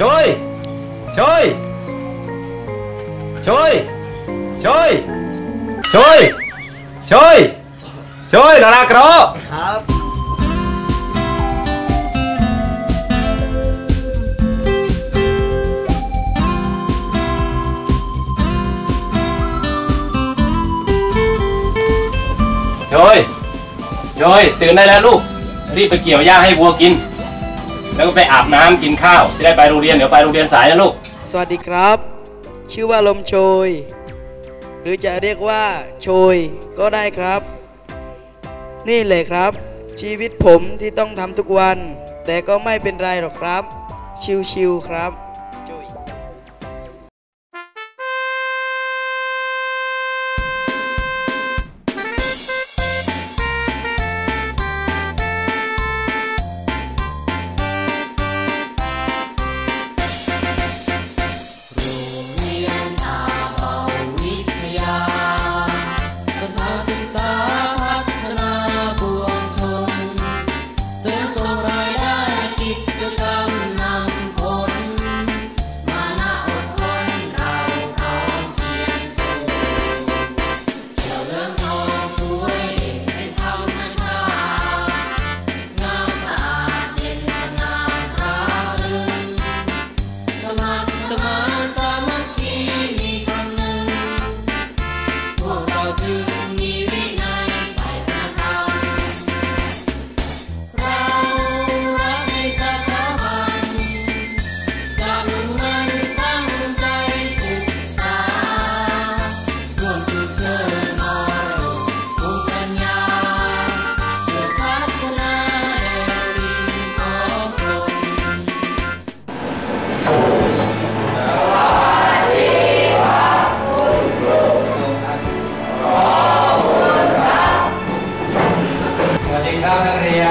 ช่วยช่วยช่วยช่วยช่วยช่วยช่วยดารากรอครับช่วยช่วยตื่นได้แล้วลูก รีบไปเกี่ยวหญ้าให้วัวกิน แล้วก็ไปอาบน้ำกินข้าวจะได้ไปโรงเรียนเดี๋ยวไปโรงเรียนสายนะลูก สวัสดีครับ ชื่อว่าลมโชย หรือจะเรียกว่าโชยก็ได้ครับ นี่เลยครับ ชีวิตผมที่ต้องทำทุกวัน แต่ก็ไม่เป็นไรหรอกครับ ชิวๆครับา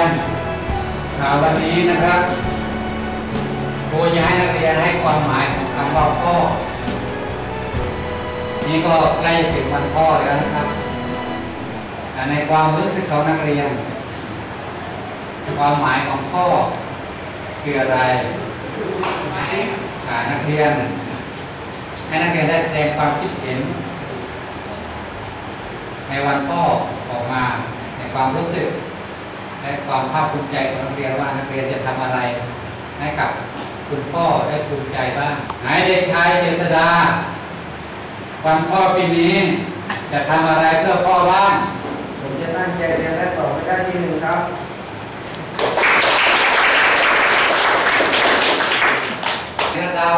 นักเรียนอ่าวันนี้นะครับครูจะให้นักเรียนให้ความหมายของคำว่าพ่อ นี่ก็ใกล้ถึงวันพ่อแล้วนะครับอ่ในความรู้สึกของนักเรียน ความหมายของพ่อคืออะไรอ่านักเรียน ให้นักเรียนได้แสดงความคิดเห็น ในวันพ่อออกมาในความรู้สึก และความภาคภูมิใจของนักเรียนว่านักเรียนจะทำอะไร ให้กับคุณพ่อได้ภูมิใจบ้างไหนเด็กชายเจษดาวันพ่อปีนี้ จะทำอะไรเพื่อพ่อบ้างผมจะตั้งใจเรียนและสอบให้ได้ที่หนึ่งครับนักดาว